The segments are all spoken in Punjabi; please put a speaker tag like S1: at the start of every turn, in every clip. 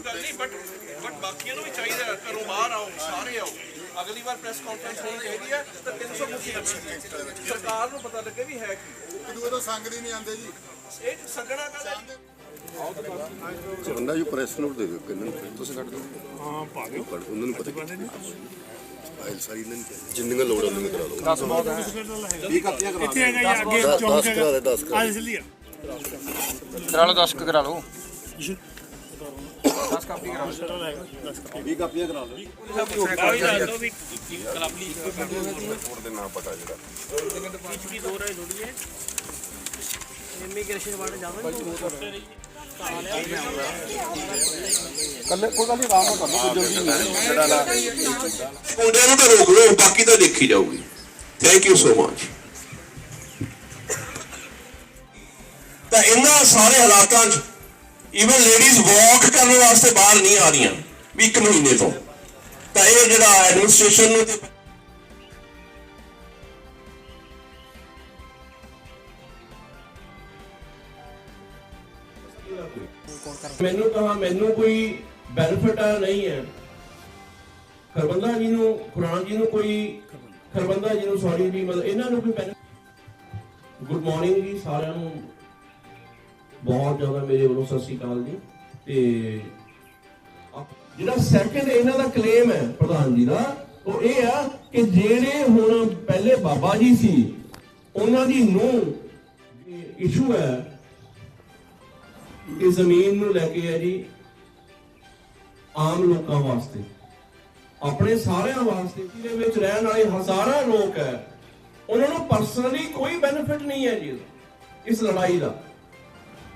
S1: ਕੋਈ ਗੱਲ ਨਹੀਂ ਬਟ ਬਟ ਬਾਕੀਆਂ ਨੂੰ ਵੀ ਚਾਹੀਦਾ ਹੈ, ਘਰੋਂ ਬਾਹਰ ਆਓ ਸਾਰੇ ਆਓ। ਅਗਲੀ ਵਾਰ ਪ੍ਰੈਸ ਕਾਨਫਰੰਸ ਹੋਣੀ ਚਾਹੀਦੀ ਹੈ ਤਾਂ 300 ਮੁਕਤੀ ਲੱਗੇ। ਸਰਕਾਰ ਨੂੰ ਪਤਾ ਲੱਗੇ ਵੀ ਹੈ ਕੀ।
S2: ਦੂਏ ਤੋਂ ਸੰਗ ਦੀ ਨਹੀਂ ਆਉਂਦੇ ਜੀ।
S1: ਇਹ ਸੰਗਣਾ ਕਹਿੰਦਾ
S3: ਚੰਦਾ ਜੀ ਪ੍ਰੈਸ ਨੋਟ ਦੇ ਦਿਓ ਕਿੰਨਾਂ ਨੂੰ ਤੁਸੀਂ ਕੱਢ ਦਿਓ। ਹਾਂ ਪਾ ਦਿਓ। ਉਹਨਾਂ ਨੂੰ ਪਤਾ ਫਾਈਲ ਸਾਰੀ ਇਹਨਾਂ ਨੂੰ ਜਿੰਨੀਆਂ ਲੋੜ ਉਹਨਾਂ ਕਰਾ ਲਓ।
S4: ਇੱਥੇ ਹੈਗਾ ਜੀ ਅੱਗੇ
S3: 10
S4: ਚੌਂਕ
S3: ਕਰਾ
S4: ਹੈਗਾ
S3: ਦੇ 10 ਕਰਾ
S4: ਆ
S3: ਦੇ
S4: ਇਸ ਲਈ ਆ।
S5: ਕਰਾ ਲਓ 10 ਕਰਾ ਲਓ
S3: ਰਿਪੋਰਟ ਦੇ ਨਾਮ ਪਤਾ ਜਿਹੜਾ
S6: ਮੁੰਡਿਆਂ ਨੂੰ ਤਾਂ ਰੋਕ ਲਓ ਬਾਕੀ ਤਾਂ ਦੇਖੀ ਜਾਊਗੀ। ਥੈਂਕ ਯੂ ਸੋ ਮਚ ਤਾਂ ਇਹਨਾਂ ਸਾਰੇ ਹਾਲਾਤਾਂ 'ਚ ਇਵਨ ਲੇਡੀਜ਼ ਵਾਕ ਕਰਨ ਵਾਸਤੇ ਬਾਹਰ ਨਹੀਂ ਆ ਰਹੀਆਂ, ਵੀ ਇੱਕ ਮਹੀਨੇ ਤੋਂ। ਤਾਂ ਇਹ ਜਿਹੜਾ ਐਡਮਿਨਿਸਟ੍ਰੇਸ਼ਨ ਨੂੰ ਤੇ
S7: ਮੈਨੂੰ ਕਹਾ ਮੈਨੂੰ ਕੋਈ ਬੈਨੀਫਿਟ ਨਹੀਂ ਹੈ। ਖਰਬੰਦਾ ਜੀ ਨੂੰ ਖੁਰਾਨ ਜੀ ਨੂੰ ਕੋਈ ਖਰਬੰਦਾ ਜੀ ਨੂੰ ਸੌਰੀ ਵੀ ਮਤਲਬ ਇਹਨਾਂ ਨੂੰ ਕੋਈ ਬੈਨੀਫਿਟ ਗੁੱਡ ਮਾਰਨਿੰਗ ਜੀ, ਸਾਰਿਆਂ ਨੂੰ ਬਹੁਤ ਜ਼ਿਆਦਾ ਮੇਰੇ ਵੱਲੋਂ ਸਤਿ ਸ਼੍ਰੀ ਅਕਾਲ ਜੀ। ਤੇ ਜਿਹੜਾ ਸੈਕੰਡ ਇਹਨਾਂ ਦਾ ਕਲੇਮ ਹੈ ਪ੍ਰਧਾਨ ਜੀ ਦਾ, ਉਹ ਇਹ ਆ ਕਿ ਜਿਹੜੇ ਹੁਣ ਪਹਿਲੇ ਬਾਬਾ ਜੀ ਸੀ, ਉਹਨਾਂ ਦੀ ਨੂੰ ਇਸ਼ੂ ਹੈ ਇਹ ਜ਼ਮੀਨ ਨੂੰ ਲੈ ਕੇ ਹੈ ਜੀ ਆਮ ਲੋਕਾਂ ਵਾਸਤੇ। ਆਪਣੇ ਸਾਰਿਆਂ ਵਾਸਤੇ, ਜਿਹਦੇ ਵਿੱਚ ਰਹਿਣ ਵਾਲੇ ਹਜ਼ਾਰਾਂ ਲੋਕ ਹੈ, ਉਹਨਾਂ ਨੂੰ ਪਰਸਨਲੀ ਕੋਈ ਬੈਨੀਫਿਟ ਨਹੀਂ ਹੈ ਜੀ ਇਸ ਲੜਾਈ ਦਾ।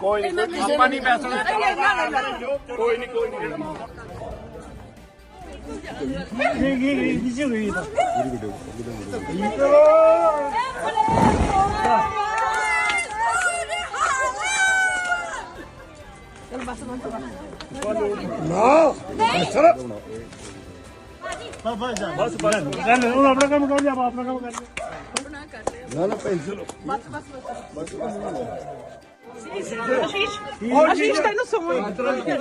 S4: ਕੋਈ ਨਹੀਂ ਆਪਾਂ ਨਹੀਂ ਪੈਸਾ ਕੋਈ ਨਹੀਂ ਕੋਈ ਨਹੀਂ ਇਹ ਇਹ ਇਹ ਨੀਚੇ ਹੋਈ ਤਾਂ ਬਸ ਬਸ ਜਾ ਬਸ ਬਸ ਚੱਲ ਹੁਣ ਆਪਣਾ ਕੰਮ ਕਰ ਜਾ ਆਪਣਾ ਕੰਮ ਕਰ ਲੈ
S8: ਆਸ਼ੀਸ਼ ਤੈਨੂੰ ਸੋਹਣੀ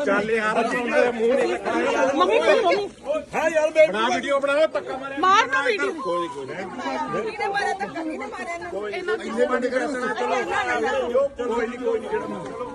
S4: ਚੱਲ ਯਾਰ ਚੋਂਦੇ ਮੂੰਹ ਨਹੀਂ ਲੱਗਾ
S8: ਮੰਮੀ ਕੋਲ ਮੰਮੀ
S4: ਹੈ ਯਾਰ ਬਣਾ ਵੀਡੀਓ ਬਣਾਓ ਧੱਕਾ ਮਾਰੇ
S8: ਮਾਰਨਾ ਵੀਡੀਓ
S4: ਕੋਈ ਕੋਈ ਨਹੀਂ
S8: ਮਾਰਿਆ ਧੱਕਾ ਕਿਹਨੇ ਮਾਰਿਆ ਇਹਨਾਂ
S4: ਇੰਨੇ ਬੰਦੇ ਕਿਹੜੇ ਚਲੋ ਕੋਈ ਨਹੀਂ ਕੋਈ ਨਹੀਂ ਕਿਹੜਾ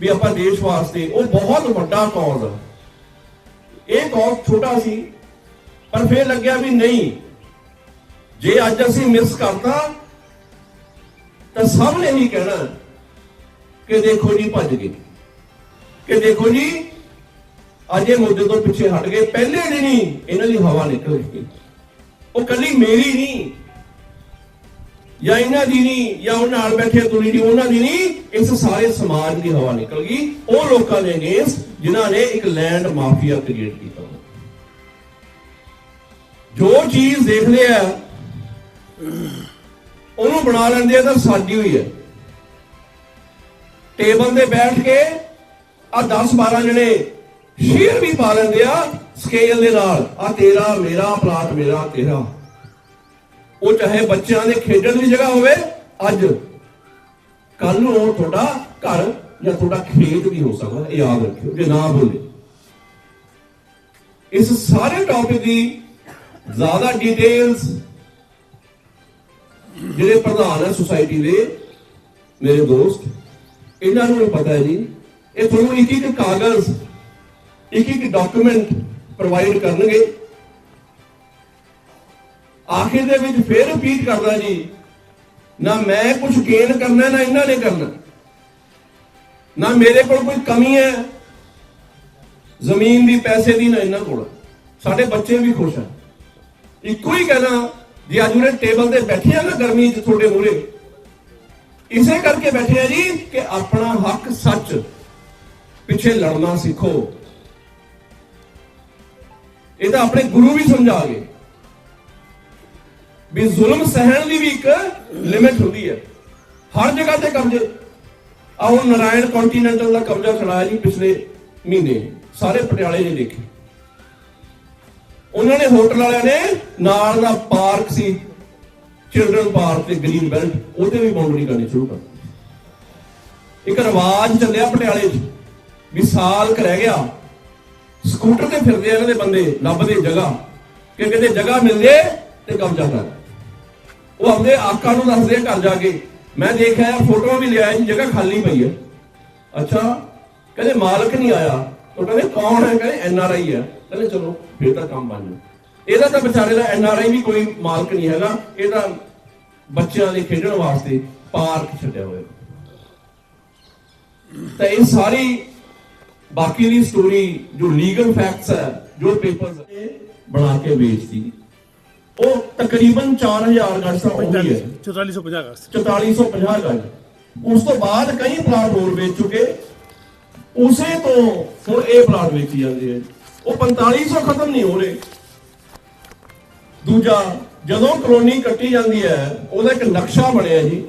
S7: ਵੀ ਆਪਾਂ ਦੇਸ਼ ਵਾਸਤੇ ਉਹ ਬਹੁਤ ਵੱਡਾ ਕੌਜ਼ ਇਹ ਕੌਜ਼ ਛੋਟਾ ਸੀ ਪਰ ਫਿਰ ਲੱਗਿਆ ਵੀ ਨਹੀਂ। ਜੇ ਅੱਜ ਅਸੀਂ ਮਿਸ ਕਰਤਾ ਤਾਂ ਸਭ ਨੇ ਹੀ ਕਹਿਣਾ ਕਿ ਦੇਖੋ ਜੀ ਭੱਜ ਗਏ। ਕਿ ਦੇਖੋ ਜੀ ਅੱਜ ਇਹ ਮੁੱਦੇ ਤੋਂ ਪਿੱਛੇ ਹਟ ਗਏ। ਪਹਿਲੇ ਦਿਨ ਹੀ ਇਹਨਾਂ ਦੀ ਹਵਾ ਨਿਕਲ ਗਈ। ਉਹ ਕੱਲੀ ਮੇਰੀ ਨਹੀਂ ਜਾਂ ਇਹਨਾਂ ਦੀ ਨਹੀਂ ਜਾਂ ਉਹਨਾਂ ਨਾਲ ਬੈਠੇ ਤੁਰੀ ਦੀ, ਉਹਨਾਂ ਦੀ ਨਹੀਂ ਇਸ ਸਾਰੇ ਸਮਾਜ ਦੀ ਹਵਾ ਨਿਕਲ ਗਈ। ਉਹ ਲੋਕਾਂ ਦੇ ਅਗੇਂਸਟ, ਜਿਨ੍ਹਾਂ ਨੇ ਇੱਕ ਲੈਂਡ ਮਾਫੀਆ ਕ੍ਰੀਏਟ ਕੀਤਾ। ਜੋ ਚੀਜ਼ ਦੇਖਦੇ ਆ, ਉਹਨੂੰ ਬਣਾ ਲੈਂਦੇ ਆ ਤਾਂ ਸਾਡੀ ਹੋਈ ਹੈ ਟੇਬਲ ਤੇ ਬੈਠ ਕੇ ਆ 10 12 ਜਣੇ ਸ਼ੇਰ ਵੀ ਪਾ ਲੈਂਦੇ ਆ ਸਕੇਲ ਦੇ ਨਾਲ ਆ ਤੇਰਾ, ਮੇਰਾ ਪਲਾਟ ਮੇਰਾ, ਤੇਰਾ। ਉਹ ਚਾਹੇ ਬੱਚਿਆਂ ਦੇ ਖੇਡਣ ਦੀ ਜਗ੍ਹਾ ਹੋਵੇ, ਅੱਜ ਕੱਲ ਨੂੰ ਉਹ ਤੁਹਾਡਾ ਘਰ ਜਾਂ ਤੁਹਾਡਾ ਖੇਤ ਵੀ ਹੋ ਸਕਦਾ, ਇਹ ਯਾਦ ਰੱਖਿਓ, ਜੇ ਨਾ ਭੁੱਲੇ। ਇਸ ਸਾਰੇ ਟੌਪਿਕ ਦੀ ਜ਼ਿਆਦਾ ਡਿਟੇਲਸ ਜਿਹੜੇ ਪ੍ਰਧਾਨ ਹੈ ਸੁਸਾਇਟੀ ਦੇ, ਮੇਰੇ ਦੋਸਤ, ਇਹਨਾਂ ਨੂੰ ਵੀ ਪਤਾ ਹੈ ਜੀ। ਇਹ ਤੁਹਾਨੂੰ ਇੱਕ ਇੱਕ ਕਾਗਜ਼ ਇੱਕ ਇੱਕ ਡਾਕੂਮੈਂਟ ਪ੍ਰੋਵਾਈਡ ਕਰਨਗੇ। ਆਖਿਰ ਦੇ ਵਿੱਚ ਫੇਰ ਰਿਪੀਟ ਕਰਦਾ ਜੀ। ਨਾ ਮੈਂ ਕੁਝ ਗੇਨ ਕਰਨਾ, ਨਾ ਇਹਨਾਂ ਨੇ ਕਰਨਾ। ਨਾ ਮੇਰੇ ਕੋਲ ਕੋਈ ਕਮੀ ਹੈ। ਜ਼ਮੀਨ ਦੀ, ਪੈਸੇ ਦੀ, ਨਾ ਇਹਨਾਂ ਕੋਲ। ਸਾਡੇ ਬੱਚੇ ਵੀ ਖੁਸ਼ ਆ ਇੱਕੋ ਹੀ ਕਹਿਣਾ ਜੇ ਅੱਜ ਉਹਨੇ ਟੇਬਲ ਤੇ ਬੈਠੇ ਆ ਨਾ ਗਰਮੀ 'ਚ ਤੁਹਾਡੇ ਮੂਹਰੇ, ਇਸੇ ਕਰਕੇ ਬੈਠੇ ਆ ਜੀ ਕਿ ਆਪਣਾ ਹੱਕ ਸੱਚ ਪਿੱਛੇ ਲੜਨਾ ਸਿੱਖੋ। ਇਹ ਤਾਂ ਆਪਣੇ ਗੁਰੂ ਵੀ ਸਮਝਾ ਗਏ। ਵੀ ਜ਼ੁਲਮ ਸਹਿਣ ਦੀ ਵੀ ਇੱਕ ਲਿਮਿਟ ਹੁੰਦੀ ਹੈ। ਹਰ ਜਗ੍ਹਾ ਤੇ ਕਬਜ਼ੇ। ਆਓ ਨਾਰਾਇਣ ਕੰਟੀਨੈਂਟਲ ਦਾ ਕਬਜ਼ਾ ਖੜਾਇਆ ਜੀ ਪਿਛਲੇ ਮਹੀਨੇ। ਸਾਰੇ ਪਟਿਆਲੇ ਨੇ ਦੇਖੇ। ਉਹਨਾਂ ਨੇ ਹੋਟਲ ਵਾਲਿਆਂ ਨੇ ਨਾਲ ਦਾ ਪਾਰਕ ਸੀ ਚਿਲਡਰਨ ਪਾਰਕ ਤੇ ਗ੍ਰੀਨ ਬੈਲਟ ਉਹਦੇ ਵੀ ਬਾਉਂਡਰੀ ਕਰਨੀ ਸ਼ੁਰੂ ਕਰ ਇੱਕ ਰਿਵਾਜ ਚੱਲਿਆ ਪਟਿਆਲੇ 'ਚ ਵੀ ਸਾਲ ਕ ਰਹਿ ਗਿਆ, ਸਕੂਟਰ ਤੇ ਫਿਰਦੇ ਆ ਇਹਨਾਂ ਦੇ ਬੰਦੇ, ਲੱਭਦੇ ਜਗ੍ਹਾ, ਕਿ ਕਿਤੇ ਜਗ੍ਹਾ ਮਿਲ ਜੇ ਤੇ ਕਬਜ਼ਾ ਕਰ। ਉਹ ਆਪਣੇ ਆਕਾ ਨੂੰ ਦੱਸਦੇ ਆ ਘਰ ਜਾ ਕੇ। ਮੈਂ ਦੇਖਿਆ ਫੋਟੋਆਂ ਵੀ ਲਿਆ ਜੀ ਜਗ੍ਹਾ ਖਾਲੀ ਪਈ ਹੈ ਅੱਛਾ, ਕਹਿੰਦੇ ਮਾਲਕ ਨਹੀਂ ਆਇਆ। ਉਹ ਕਹਿੰਦੇ ਕੌਣ ਹੈ? ਕਹਿੰਦੇ ਐਨ ਆਰ ਆਈ ਹੈ। ਕਹਿੰਦੇ ਚਲੋ, ਫਿਰ ਤਾਂ ਕੰਮ ਬਣ ਜਾਊ। ਇਹਦਾ ਤਾਂ ਵਿਚਾਰੇ ਦਾ ਐਨ ਆਰ ਆਈ ਵੀ ਕੋਈ ਮਾਲਕ ਨਹੀਂ ਹੈਗਾ। ਇਹ ਤਾਂ ਬੱਚਿਆਂ ਦੇ ਖੇਡਣ ਵਾਸਤੇ ਪਾਰਕ ਛੱਡਿਆ ਹੋਇਆ। ਤਾਂ ਇਹ ਸਾਰੀ ਬਾਕੀ ਦੀ ਸਟੋਰੀ ਜੋ ਲੀਗਲ ਫੈਕਟਸ ਹੈ, ਜੋ ਪੇਪਰਸ ਬਣਾ ਕੇ ਵੇਚਦੀ ਉਹ ਤਕਰੀਬਨ 4000 ਗਜ ਤਾਂ ਉਹੀ ਹੈ।
S4: 4450 ਅਗਸਤ
S7: 4450 ਗਜ। ਉਸ ਤੋਂ ਬਾਅਦ ਕਈ ਪਲਾਟ ਹੋਰ ਵੇਚ ਚੁੱਕੇ। ਉਸੇ ਤੋਂ ਹੁਣ ਇਹ ਪਲਾਟ ਵੇਚੀ ਜਾਂਦੇ ਆ। ਉਹ 4500 ਖਤਮ ਨਹੀਂ ਹੋ ਰਹੇ। ਦੂਜਾ ਜਦੋਂ ਕਲੋਨੀ ਕੱਟੀ ਜਾਂਦੀ ਹੈ ਉਹਦਾ ਇੱਕ ਨਕਸ਼ਾ ਬਣਿਆ ਜੀ।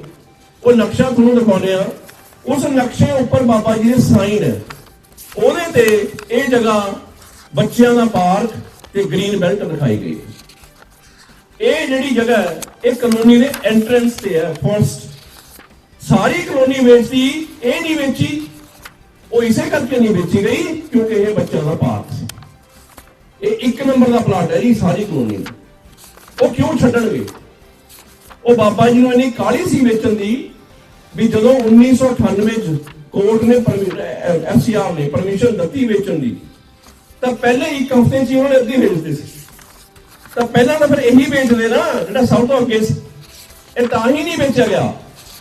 S7: ਉਹ ਨਕਸ਼ਾ ਤੁਹਾਨੂੰ ਦਿਖਾਉਂਦੇ ਆ ਉਸ ਨਕਸ਼ੇ ਉੱਪਰ ਬਾਬਾ ਜੀ ਦੇ ਸਾਈਨ ਹੈ। ਉਹਦੇ ਤੇ ਇਹ ਜਗ੍ਹਾ ਬੱਚਿਆਂ ਦਾ ਪਾਰਕ ਤੇ ਗ੍ਰੀਨ ਬੈਲਟ ਦਿਖਾਈ ਗਈ ਹੈ। ਇਹ ਜਿਹੜੀ ਜਗ੍ਹਾ ਹੈ, ਇਹ ਕਲੋਨੀ ਦੇ ਐਂਟਰੈਂਸ ਤੇ ਹੈ ਫਰਸਟ ਸਾਰੀ ਕਲੋਨੀ ਵੇਚੀ ਇਹ ਨਹੀਂ ਵੇਚੀ, ਉਹ ਇਸੇ ਕਰਕੇ ਨਹੀਂ ਵੇਚੀ ਗਈ, ਕਿਉਂਕਿ ਇਹ ਬੱਚਿਆਂ ਦਾ ਪਾਰਕ ਸੀ। ਇਹ ਇੱਕ ਨੰਬਰ ਦਾ ਪਲਾਟ ਹੈ ਜੀ, ਸਾਰੀ ਕਲੋਨੀ ਦਾ ਉਹ ਕਿਉਂ ਛੱਡਣਗੇ? ਉਹ ਬਾਬਾ ਜੀ ਨੂੰ ਇੰਨੀ ਕਾਹਲੀ ਸੀ ਵੇਚਣ ਦੀ, ਵੀ ਜਦੋਂ 1998 ਚ ਕੋਰਟ ਨੇ ਐਫਸੀਆਰ ਨੇ ਪਰਮਿਸ਼ਨ ਦਿੱਤੀ ਵੇਚਣ ਦੀ, ਤਾਂ ਪਹਿਲੇ ਇੱਕ ਹਫ਼ਤੇ 'ਚ ਉਹਨਾਂ ਨੇ ਅੱਧੀ ਵੇਚਦੇ ਸੀ। ਤਾਂ ਪਹਿਲਾਂ ਤਾਂ ਇਹੀ ਵੇਚਦੇ ਨਾ, ਜਿਹੜਾ ਸਭ ਤੋਂ ਅੱਗੇ ਇਹ ਤਾਂ ਹੀ ਨਹੀਂ ਵੇਚਿਆ ਗਿਆ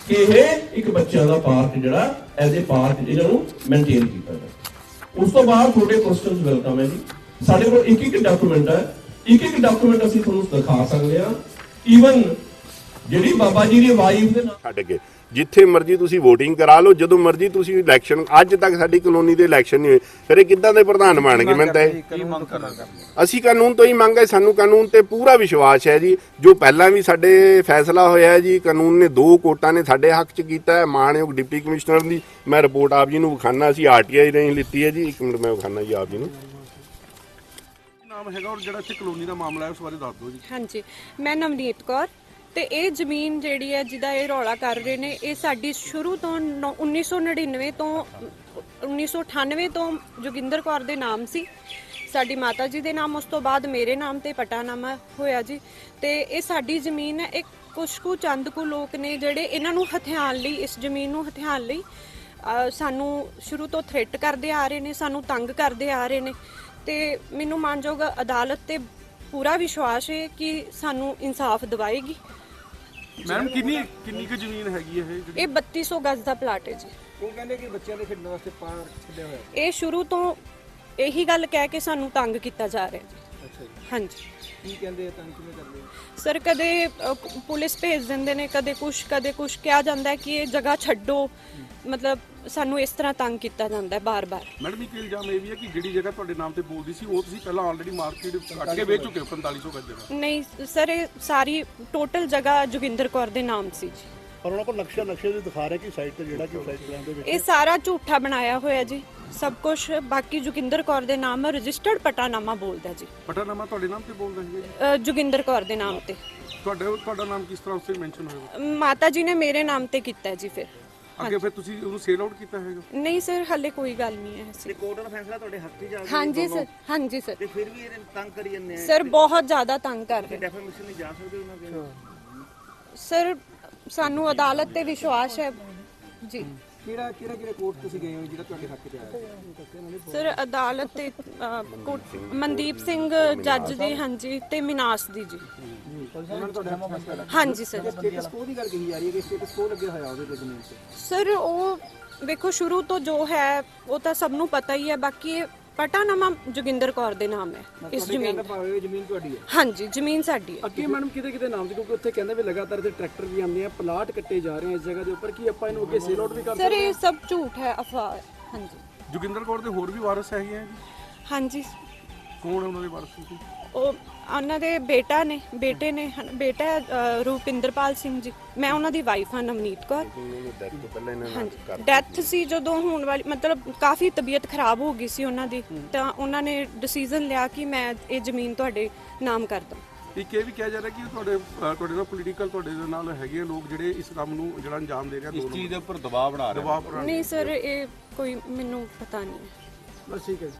S7: ਕਿ ਇਹ ਇੱਕ ਬੱਚਿਆਂ ਦਾ ਪਾਰਕ ਜਿਹੜਾ ਐਜ਼ ਅ ਪਾਰਕ ਜਿਹੜਾ ਨੂੰ ਮੇਨਟੇਨ ਕੀਤਾ ਗਿਆ ਉਸ ਤੋਂ ਬਾਅਦ ਤੁਹਾਡੇ ਕੁਐਸਚਨਸ ਵੈਲਕਮ ਹੈ ਜੀ। ਸਾਡੇ ਕੋਲ ਇੱਕ ਇੱਕ ਡਾਕੂਮੈਂਟ ਹੈ। ਇੱਕ ਇੱਕ ਡਾਕੂਮੈਂਟ ਅਸੀਂ ਤੁਹਾਨੂੰ ਦਿਖਾ ਸਕਦੇ ਹਾਂ। ਈਵਨ ਜਿਹੜੀ ਬਾਬਾ ਜੀ ਦੀ ਵਾਈਫ ਦੇ ਨਾਲ
S2: ਛੱਡ ਕੇ। ਜਿੱਥੇ ਮਰਜ਼ੀ ਤੁਸੀਂ VOTING ਕਰਾ ਲਓ ਜਦੋਂ ਮਰਜ਼ੀ ਤੁਸੀਂ ਇਲੈਕਸ਼ਨ ਅੱਜ ਤੱਕ ਸਾਡੀ ਕਲੋਨੀ ਦੇ ਇਲੈਕਸ਼ਨ ਨਹੀਂ ਹੋਏ। ਫਿਰ ਇਹ ਕਿੱਦਾਂ ਦੇ ਪ੍ਰਧਾਨ ਬਣਨਗੇ? ਮੈਂ ਤਾਂ ਇਹ- ਅਸੀਂ ਕਾਨੂੰਨ ਤੋਂ ਹੀ ਮੰਗੇ ਸਾਨੂੰ ਕਾਨੂੰਨ ਤੇ ਪੂਰਾ ਵਿਸ਼ਵਾਸ ਹੈ ਜੀ। ਜੋ ਪਹਿਲਾਂ ਵੀ ਸਾਡੇ ਫੈਸਲਾ ਹੋਇਆ ਹੈ ਜੀ ਕਾਨੂੰਨ ਨੇ ਦੋ ਕੋਰਟਾਂ ਨੇ ਸਾਡੇ ਹੱਕ 'ਚ ਕੀਤਾ ਹੈ ਮਾਣਯੋਗ ਡਿਪਟੀ ਕਮਿਸ਼ਨਰ ਦੀ। ਮੈਂ ਰਿਪੋਰਟ ਆਪ ਜੀ ਨੂੰ ਵਿਖਾਣਾ ਅਸੀਂ ਆਰਟੀਆਈ ਰਾਹੀਂ ਲਿੱਤੀ ਹੈ ਜੀ। ਇੱਕ ਮਿੰਟ ਮੈਂ ਵਿਖਾਣਾ ਜੀ ਆਪ ਜੀ ਨੂੰ।
S1: ਨਾਮ ਹੈਗਾ ਔਰ ਜਿਹੜਾ ਇੱਥੇ ਕਲੋਨੀ ਦਾ ਮਾਮਲਾ ਹੈ ਉਸ ਬਾਰੇ ਦੱਸ ਦਿਓ ਜੀ।
S8: ਹਾਂਜੀ ਮੈਂ ਨਵਨੀਤ ਕੌਰ। ਤੇ ਇਹ ਜ਼ਮੀਨ ਜਿਹੜੀ ਹੈ, ਜਿਹਦਾ ਇਹ ਰੌਲਾ ਕਰ ਰਹੇ ਨੇ, ਇਹ ਸਾਡੀ ਸ਼ੁਰੂ ਤੋਂ ਨੌ- 1999 ਤੋਂ 1998 ਤੋਂ ਜੋਗਿੰਦਰ ਕੌਰ ਦੇ ਨਾਮ ਸੀ। ਸਾਡੀ ਮਾਤਾ ਜੀ ਦੇ ਨਾਮ, ਉਸ ਤੋਂ ਬਾਅਦ ਮੇਰੇ ਨਾਮ ਤੇ ਪਟਾਨਾਮਾ ਹੋਇਆ ਜੀ। ਤੇ ਇਹ ਸਾਡੀ ਜ਼ਮੀਨ ਹੈ ਇੱਕ ਕੁਛ ਕੁ ਚੰਦ ਕੁ ਲੋਕ ਨੇ ਜਿਹੜੇ ਇਹਨਾਂ ਨੂੰ ਹਥਿਆਣ ਲਈ, ਇਸ ਜ਼ਮੀਨ ਨੂੰ ਹਥਿਆਣ ਲਈ ਸਾਨੂੰ ਸ਼ੁਰੂ ਤੋਂ ਥ੍ਰੈਟ ਕਰਦੇ ਆ ਰਹੇ ਨੇ, ਸਾਨੂੰ ਤੰਗ ਕਰਦੇ ਆ ਰਹੇ ਨੇ। ਤੇ ਮੈਨੂੰ ਮਾਨਯੋਗ ਅਦਾਲਤ ਤੇ ਪੂਰਾ ਵਿਸ਼ਵਾਸ ਹੈ ਕਿ ਸਾਨੂੰ ਇਨਸਾਫ ਦਿਵਾਏਗੀ।
S1: ਮੈਡਮ ਕਿੰਨੀ ਕਿੰਨੀ ਕੁ ਜ਼ਮੀਨ ਹੈਗੀ ਹੈ ਇਹ
S8: ਇਹ 3200 ਗਜ਼ ਦਾ ਪਲਾਟ ਹੈ ਜੀ।
S4: ਉਹ ਕਹਿੰਦੇ ਕਿ ਬੱਚਿਆਂ ਦੇ ਖੇਡਣ ਵਾਸਤੇ ਪਾਰਕ ਛੱਡਿਆ ਹੋਇਆ
S8: ਇਹ ਸ਼ੁਰੂ ਤੋਂ ਇਹੀ ਗੱਲ ਕਹਿ ਕੇ ਸਾਨੂੰ ਤੰਗ ਕੀਤਾ ਜਾ ਰਿਹਾ ਜੀ।
S4: ਅੱਛਾ ਜੀ।
S8: ਹਾਂਜੀ।
S4: ਕੀ ਕਹਿੰਦੇ ਆ ਤੁਹਾਨੂੰ ਕਿਵੇਂ ਕਰਦੇ ਆ?
S8: ਸਰ ਕਦੇ ਅ, ਪੁਲਿਸ ਭੇਜ ਦਿੰਦੇ ਨੇ ਕਦੇ ਕੁਛ ਕਦੇ ਕੁਛ। ਕਿਹਾ ਜਾਂਦਾ ਹੈ ਕਿ ਇਹ ਜਗ੍ਹਾ ਛੱਡੋ। ਮਤਲਬ ਸਾਨੂੰ ਇਸ ਤਰ੍ਹਾਂ ਤੰਗ ਕੀਤਾ ਜਾਂਦਾ ਹੈ ਬਾਰ-ਬਾਰ।
S1: ਮੈਡਮ ਇੱਕ ਇਲਜ਼ਾਮ ਇਹ ਵੀ ਹੈ ਕਿ ਜਿਹੜੀ ਜਗ੍ਹਾ ਤੁਹਾਡੇ ਨਾਮ ਤੇ ਬੋਲਦੀ ਸੀ ਉਹ ਤੁਸੀਂ ਪਹਿਲਾਂ ਆਲਰੇਡੀ ਮਾਰਕੀਟ ਕੱਟ ਕੇ ਵੇਚ ਚੁੱਕੇ ਹੋ 4500 ਗਜ ਜਗ੍ਹਾ।
S8: ਨਹੀਂ ਸਰ ਇਹ ਸਾਰੀ ਟੋਟਲ ਜਗ੍ਹਾ ਜੋਗਿੰਦਰ ਕੌਰ ਦੇ ਨਾਮ ਸੀ ਜੀ।
S9: ਪਰ ਉਹਨਾਂ ਕੋਲ ਨਕਸ਼ਾ ਨਕਸ਼ੇ ਦੇ ਦਿਖਾ ਰਿਹਾ ਕਿ ਸਾਈਟ ਤੇ ਜਿਹੜਾ ਕਿ ਸਾਈਟ ਪਲਾਨ ਦੇ ਵਿੱਚ
S8: ਇਹ ਸਾਰਾ ਝੂਠਾ ਬਣਾਇਆ ਹੋਇਆ ਜੀ। ਸਭ ਕੁਝ ਬਾਕੀ ਜੋਗਿੰਦਰ ਕੌਰ ਦੇ ਨਾਮ ਰਜਿਸਟਰਡ ਪਟਾਨਾਮਾ ਬੋਲਦਾ ਜੀ।
S1: ਪਟਾਨਾਮਾ ਤੁਹਾਡੇ ਨਾਮ ਤੇ ਬੋਲਦਾ ਹੈ ਜੀ?
S8: ਅ, ਜੋਗਿੰਦਰ ਕੌਰ ਦੇ ਨਾਮ ਤੇ।
S1: ਤੁਹਾਡੇ ਤੁਹਾਡਾ ਨਾਮ ਕਿਸ ਤਰ੍ਹਾਂ ਉਸ ਤੇ ਮੈਂਸ਼ਨ ਹੋਏਗਾ
S8: ਮਾਤਾ ਜੀ ਨੇ ਮੇਰੇ ਨਾਮ ਤੇ ਕੀਤਾ ਹੈ ਜੀ ਫਿਰ।
S1: ਅੱਗੇ ਫਿਰ ਤੁਸੀਂ ਉਹਨੂੰ ਸੇਲ ਆਊਟ ਕੀਤਾ ਹੈਗਾ?
S8: ਨਹੀਂ ਸਰ ਹੱਲੇ ਕੋਈ ਗੱਲ ਨਹੀਂ ਹੈ ਐਸੀ
S10: ਕੋਰਟ ਦਾ ਫੈਸਲਾ ਤੁਹਾਡੇ ਹੱਕ 'ਚ ਜਾ ਗਿਆ
S8: ਹਾਂਜੀ ਸਰ ਹਾਂਜੀ ਸਰ।
S10: ਤੇ ਫਿਰ ਵੀ ਇਹ ਤੰਗ ਕਰੀ ਜਾਂਦੇ ਆ।
S8: ਸਰ ਬਹੁਤ ਜ਼ਿਆਦਾ ਤੰਗ ਕਰ ਰਹੇ।
S10: ਡੈਫਾਮੇਸ਼ਨ ਨਹੀਂ ਜਾ ਸਕਦੇ ਉਹਨਾਂ ਦੇ।
S8: ਸਰ ਸਾਨੂੰ ਅਦਾਲਤ ਤੇ ਵਿਸ਼ਵਾਸ ਹੈ। ਜੀ।
S10: ਕਿਹੜਾ ਕਿਹੜਾ ਕਿਹੜਾ ਕੋਰਟ ਤੁਸੀਂ ਗਏ ਹੋ ਜਿਹੜਾ ਤੁਹਾਡੇ ਹੱਕ 'ਚ ਆਇਆ
S8: ਸਰ ਅਦਾਲਤ ਤੇ ਅਹ, ਕੋਟ- ਮਨਦੀਪ ਸਿੰਘ ਜੱਜ ਦੀ ਹਾਂਜੀ ਤੇ ਮਿਨਾਸ ਦੀ ਜੀ।
S10: ਉਹਨਾਂ ਨੇ ਤੁਹਾਡਾ ਫੈਸਲਾ
S8: ਹਾਂਜੀ ਸਰ।
S10: ਸਟੇਟਸ ਕੋ ਦੀ ਗੱਲ ਕਹੀ ਜਾ ਰਹੀ ਹੈ? ਕਿ ਸਟੇਟਸ ਕੋ ਲੱਗਿਆ ਹੋਇਆ ਉਹਦੇ ਤੇ ਜ਼ਮੀਨ ਤੇ?
S8: ਸਰ ਉਹ ਵੇਖੋ ਸ਼ੁਰੂ ਤੋਂ ਜੋ ਹੈ ਉਹ ਤਾਂ ਸਭ ਨੂੰ ਪਤਾ ਹੀ ਹੈ। ਬਾਕੀ ਇਹ ਪਟਾਨਾਮਾ ਜੋਗਿੰਦਰ ਕੌਰ ਦੇ ਨਾਮ ਹੈ ਇਸ ਜ਼ਮੀਨ
S10: ਭਾਵੇਂ ਜ਼ਮੀਨ ਤੁਹਾਡੀ ਹੈ।
S8: ਹਾਂਜੀ ਜ਼ਮੀਨ ਸਾਡੀ ਹੈ।
S10: ਅੱਗੇ ਮੈਡਮ ਕਿਤੇ ਕਿਤੇ ਨਾਮ ਸੀ ਕਿਉਂਕਿ ਉੱਥੇ ਕਹਿੰਦੇ ਵੀ ਲਗਾਤਾਰ ਇੱਥੇ ਟਰੈਕਟਰ ਵੀ ਆਉਂਦੇ ਆ ਪਲਾਟ ਕੱਟੇ ਜਾ ਰਹੇ ਆ ਇਸ ਜਗ੍ਹਾ ਦੇ ਉੱਪਰ ਕੀ ਆਪਾਂ ਇਹਨੂੰ ਅੱਗੇ ਸੇਲ ਆਊਟ ਵੀ ਕਰ
S8: ਸਰ ਇਹ ਸਭ ਝੂਠ ਹੈ ਅਫਵਾਹ ਹੈ। ਹਾਂਜੀ।
S1: ਜੋਗਿੰਦਰ ਕੌਰ ਦੇ ਹੋਰ ਵੀ ਵਾਰਸ ਹੈਗੇ ਆ ਜੀ?
S8: ਹਾਂਜੀ।
S1: ਕੌਣ ਹੈ ਉਹਨਾਂ ਦੇ ਵਾਰਸ ਜੀ
S8: ਉਹ ਉਹਨਾਂ ਦੇ ਬੇਟਾ ਨੇ ਬੇਟੇ ਨੇ ਹਨ- ਬੇਟਾ ਹੈ, ਅ, ਰੂਪਿੰਦਰਪਾਲ ਸਿੰਘ ਜੀ। ਮੈਂ ਉਹਨਾਂ ਦੀ ਵਾਈਫ ਹਾਂ ਨਵਨੀਤ ਕੌਰ।
S2: ਡੈਥ ਤੋਂ ਪਹਿਲਾਂ ਇਹਨਾਂ ਨਾਲ
S8: ਹਾਂਜੀ। ਡੈਥ ਸੀ ਜਦੋਂ ਹੋਣ ਵਾਲੀ ਮਤਲਬ ਕਾਫੀ ਤਬੀਅਤ ਖਰਾਬ ਹੋ ਗਈ ਸੀ ਉਹਨਾਂ ਦੀ। ਤਾਂ ਉਹਨਾਂ ਨੇ ਡਿਸੀਜਨ ਲਿਆ ਕਿ ਮੈਂ ਇਹ ਜ਼ਮੀਨ ਤੁਹਾਡੇ ਨਾਮ ਕਰ ਦਵਾਂ।
S1: ਇੱਕ ਇਹ ਵੀ ਕਿਹਾ ਜਾ ਰਿਹਾ ਕਿ ਤੁਹਾਡੇ ਅਹ ਤੁਹਾਡੇ ਨਾਲ ਪੋਲੀਟੀਕਲ ਤੁਹਾਡੇ ਦੇ ਨਾਲ ਹੈਗੇ ਆ ਲੋਕ ਜਿਹੜੇ ਇਸ ਕੰਮ ਨੂੰ ਜਿਹੜਾ ਅੰਜਾਮ ਦੇ ਰਹੇ ਆ ਇਸ ਚੀਜ਼ ਦੇ ਉੱਪਰ ਦਬਾਅ ਬਣਾ ਰਹੇ ਦਬਾਅ ਬਣਾ ਰਹੇ ਆ।
S8: ਨਹੀਂ ਸਰ ਇਹ ਕੋਈ ਮੈਨੂੰ ਪਤਾ ਨਹੀਂ
S10: ਬਸ ਠੀਕ ਹੈ